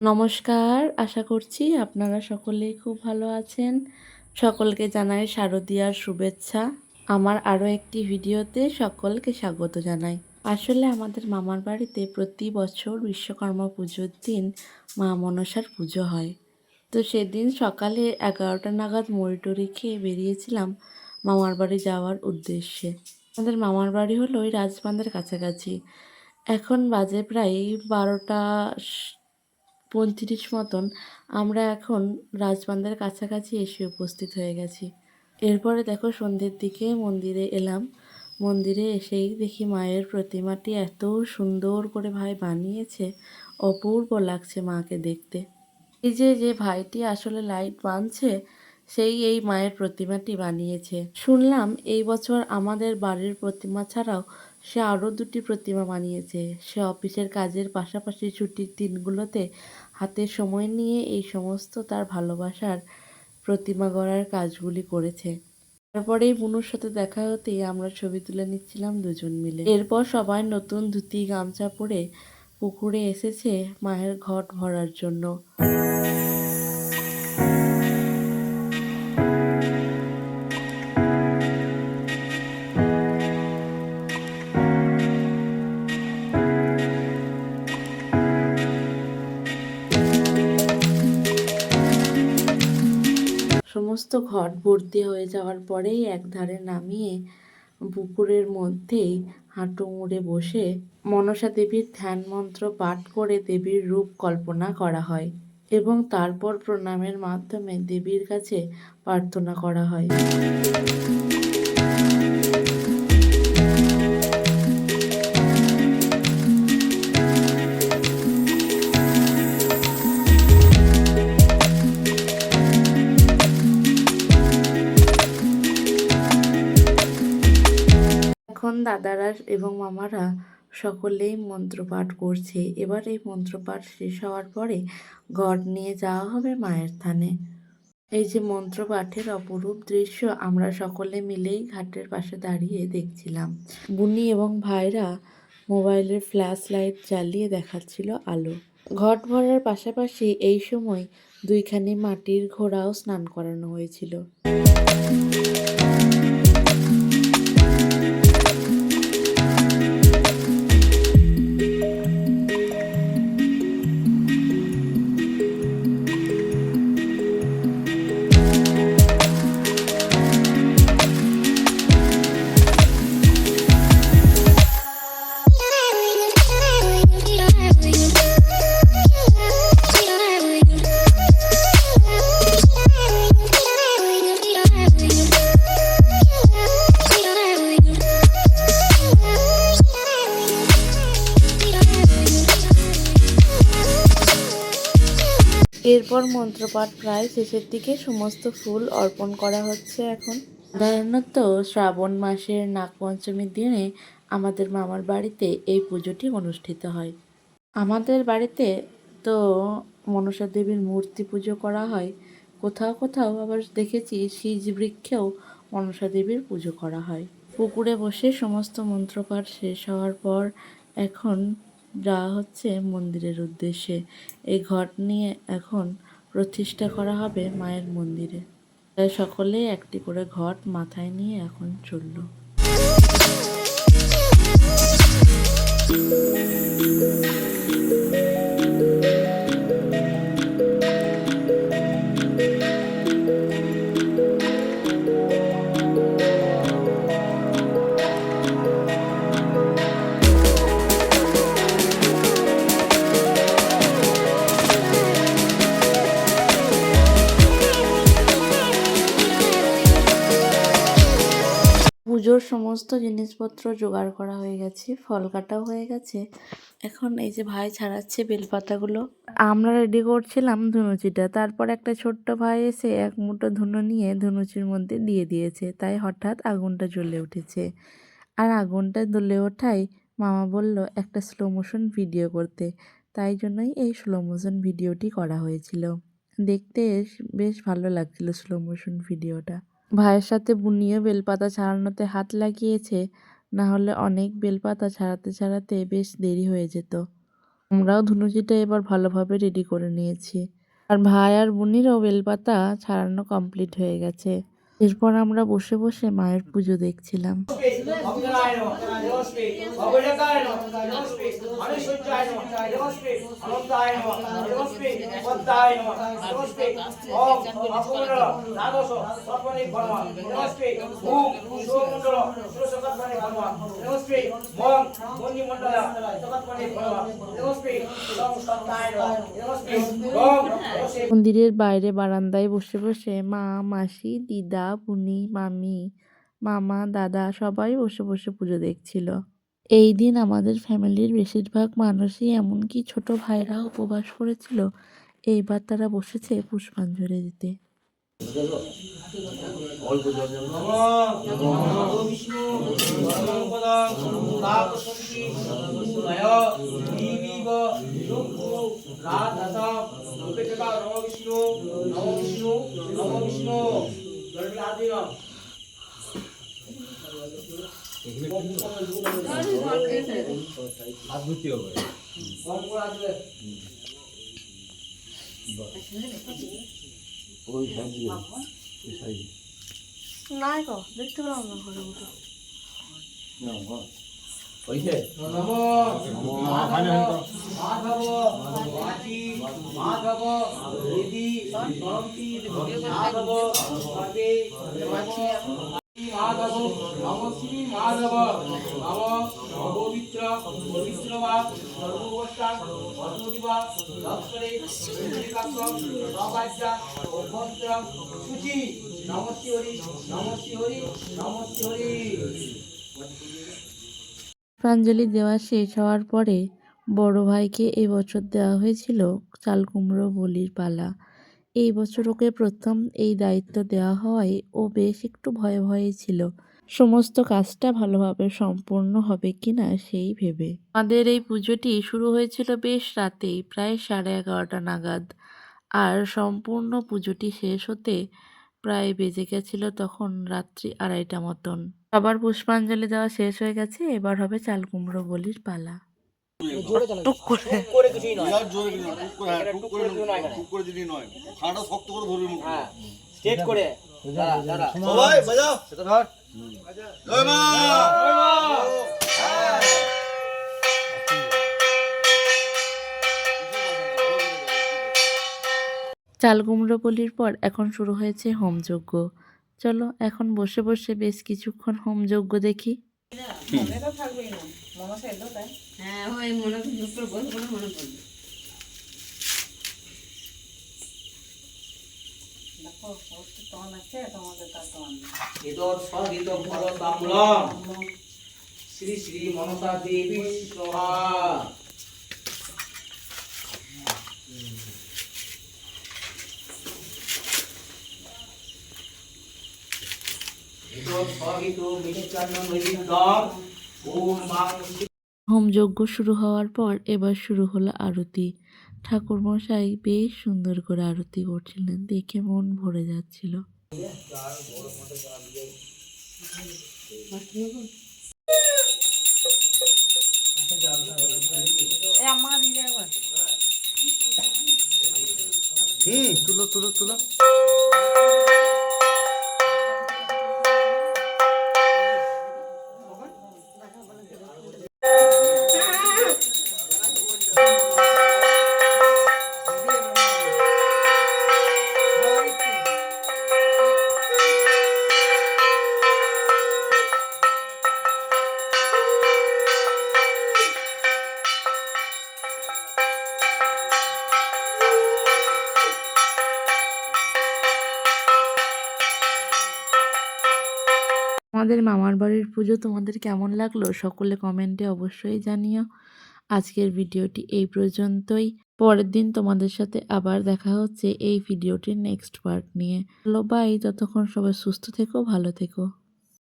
নমস্কার, আশা করছি আপনারা সকলেই খুব ভালো আছেন। সকলকে জানাই শারদীয়ার শুভেচ্ছা। আমার আরও একটি ভিডিওতে সকলকে স্বাগত জানাই। আসলে আমাদের মামার বাড়িতে প্রতি বছর বিশ্বকর্মা পুজোর দিন মা মনসার পুজো হয়। তো সেদিন সকালে এগারোটা নাগাদ মরিটরি খেয়ে বেরিয়েছিলাম মামার বাড়ি যাওয়ার উদ্দেশ্যে। আমাদের মামার বাড়ি হলো ওই রাজবাঁধের কাছাকাছি। এখন বাজে প্রায় বারোটা পঁয়ত্রিশ মতন আমরা এখন রাজবান্দার কাছাকাছি এসে উপস্থিত হয়ে গেছি। এরপরে দেখো সন্ধ্যের দিকে মন্দিরে এলাম। মন্দিরে এসেই দেখি মায়ের প্রতিমাটি এত সুন্দর করে ভাই বানিয়েছে, অপূর্ব লাগছে মাকে দেখতে। এই যে যে ভাইটি আসলে লাইট বানছে সেই এই মায়ের প্রতিমাটি বানিয়েছে। শুনলাম এই বছর আমাদের বাড়ির প্রতিমা ছাড়াও সে আরও দুটি প্রতিমা বানিয়েছে। সে অফিসের কাজের পাশাপাশি ছুটির দিনগুলোতে হাতে সময় নিয়ে এই সমস্ত তার ভালোবাসার প্রতিমা গড়ার কাজগুলি করেছে। তারপরেই বুনুর সাথে দেখা হতেই আমরা ছবি তুলে নিচ্ছিলাম দুজন মিলে। এরপর সবাই নতুন ধুতি, গামছা পরে পুকুরে এসেছে মায়ের ঘট ভরার জন্য। সমস্ত ঘট ভর্তি হয়ে যাওয়ার পরেই একধারে নামিয়ে পুকুরের মধ্যেই হাঁটু মুড়ে বসে মনসা দেবীর ধ্যান মন্ত্র পাঠ করে দেবীর রূপ কল্পনা করা হয় এবং তারপর প্রণামের মাধ্যমে দেবীর কাছে প্রার্থনা করা হয়। এখন দাদারা এবং মামারা সকলেই মন্ত্রপাঠ করছে। এবার এই মন্ত্রপাঠ শেষ হওয়ার পরে ঘট নিয়ে যাওয়া হবে মায়ের থানে। এই যে মন্ত্রপাঠের অপরূপ দৃশ্য, আমরা সকলে মিলেই ঘাটের পাশে দাঁড়িয়ে দেখছিলাম। বুনি এবং ভাইরা মোবাইলের ফ্ল্যাশ লাইট জ্বালিয়ে দেখাচ্ছিল আলো। ঘট ভরার পাশাপাশি এই সময় দুইখানি মাটির ঘোড়াও স্নান করানো হয়েছিল। এরপর মন্ত্রপাঠ প্রায় শেষের দিকে সমস্ত ফুল অর্পণ করা হচ্ছে এখন। সাধারণত শ্রাবণ মাসের নাগপঞ্চমীর দিনে আমাদের মামার বাড়িতে এই পুজোটি অনুষ্ঠিত হয়। আমাদের বাড়িতে তো মনসা দেবীর মূর্তি পুজো করা হয়। কোথাও কোথাও আবার দেখেছি সিজ বৃক্ষেও মনসা দেবীর পুজো করা হয়। পুকুরে বসে সমস্ত মন্ত্রপাঠ শেষ হওয়ার পর এখন যাওয়া হচ্ছে মন্দিরের উদ্দেশ্যে। এই ঘট নিয়ে এখন প্রতিষ্ঠা করা হবে মায়ের মন্দিরে। তাই সকলেই একটি করে ঘট মাথায় নিয়ে এখন চলল। সমস্ত জিনিসপত্র জোগাড় করা হয়ে গেছে, ফল কাটাও হয়ে গেছে। এখন এই যে ভাই ছাড়াচ্ছে বেলপাতাগুলো। আমরা রেডি করছিলাম ধুনুচিটা। তারপর একটা ছোট্ট ভাই এসে এক মুঠো ধুনো নিয়ে ধুনুচির মধ্যে দিয়ে দিয়েছে। তাই হঠাৎ আগুনটা জ্বলে উঠেছে। আর আগুনটা জ্বলে ওঠাই মামা বলল, একটা স্লো মোশন ভিডিও করতে। তাই জন্যই এই স্লো মোশন ভিডিওটি করা হয়েছিল। দেখতে বেশ ভালো লাগছিল স্লো মোশন ভিডিওটা ভাইয়ের সাথে বুনিয়ে বেলপাতা ছাড়ানোতে হাত লাগিয়েছে না হলে অনেক বেলপাতা ছাড়াতে ছাড়াতে বেশ দেরি হয়ে যেত। আমরাও ধুনুচিটা এবার ভালোভাবে রেডি করে নিয়েছি। আর ভাই আর বুনিরও বেলপাতা ছাড়ানো কমপ্লিট হয়ে গেছে। এরপর আমরা বসে বসে মায়ের পুজো দেখছিলাম। মন্দিরের বাইরে বারান্দায় বসে বসে মা, মাসি, দিদা বুনি মামি মামা দাদা সবাই বসে বসে পুজো দেখছিল এই দিন আমাদের ফ্যামিলির বেশিরভাগ মানুষই এমনকি ছোট ভাইরা উপবাস করেছিল এইবার তারা বসেছে পুষ্পাঞ্জলি দিতে নমো বিষ্ণু নমো বিষ্ণু নমো বিষ্ণু নাই দেখতে পেলাম না ঘরে। মতো নমো মাধব মাধব বাচি মাধব দিদি সরন্তি মাধব সর্বে মাধব নম শ্রী মাধব নম পবিত্র পবিত্র বা সর্ববস্থা অর্থদিবা লক্ষ্মণে শ্রীকান্ত সবাজ্যা অভ্যন্ত্র সুচি নম নম নম হরি পুষ্পাঞ্জলি দেওয়া শেষ হওয়ার পরে বড় ভাইকে এবছর দেওয়া হয়েছিল চাল কুমড়ো বলির পালা। এই বছর ওকে প্রথম এই দায়িত্ব দেওয়া হওয়ায় ও বেশ একটু ভয়ে ভয়ে ছিল। সমস্ত কাজটা ভালোভাবে সম্পূর্ণ হবে কিনা সেই ভেবে। আমাদের এই পুজোটি শুরু হয়েছিল বেশ রাতেই, প্রায় সাড়ে এগারোটা নাগাদ। আর সম্পূর্ণ পুজোটি শেষ হতে প্রায় বেজে গেছিল তখন রাত্রি আড়াইটা মতন। সবার পুষ্পাঞ্জলি দেওয়া শেষ হয়ে গেছে এবার হবে চাল কুমড়ো বলির পালা। টুক করে। করে কিছুই নয় জোরে টুক করে, হ্যাঁ, টুক করে টুক করে দিলি নয়। খাড়াটা শক্ত করে ধরবি মুখ। হ্যাঁ স্ট্রেট করে। দাঁড়া দাঁড়া। সবাই বাজাও সেটা ধর। জয় মা। চাল কুমড়ো বলির পর এখন শুরু হয়েছে হোমযজ্ঞ। চলো এখন বসে বসে বেশ কিছুক্ষণ হোমযজ্ঞ দেখি। হ্যাঁ মনে মনে শ্রী শ্রী মনসা দেবী সোহা হোমযজ্ঞ শুরু হওয়ার পর এবার শুরু হলো আরতি। ঠাকুরমশাই বেশ সুন্দর করে আরতি করছিলেন দেখে মন ভরে যাচ্ছিল। হুম তুলো তুলো তুলো। আমাদের মামার বাড়ির পুজো তোমাদের কেমন লাগল সকলে কমেন্টে অবশ্যই জানিও। আজকের ভিডিওটি এই পর্যন্তই। পরের দিন তোমাদের সাথে আবার দেখা হচ্ছে এই ভিডিওটির নেক্সট পার্ট নিয়ে। ভালো বাই ততক্ষণ সবাই সুস্থ থেকো, ভালো থেকো।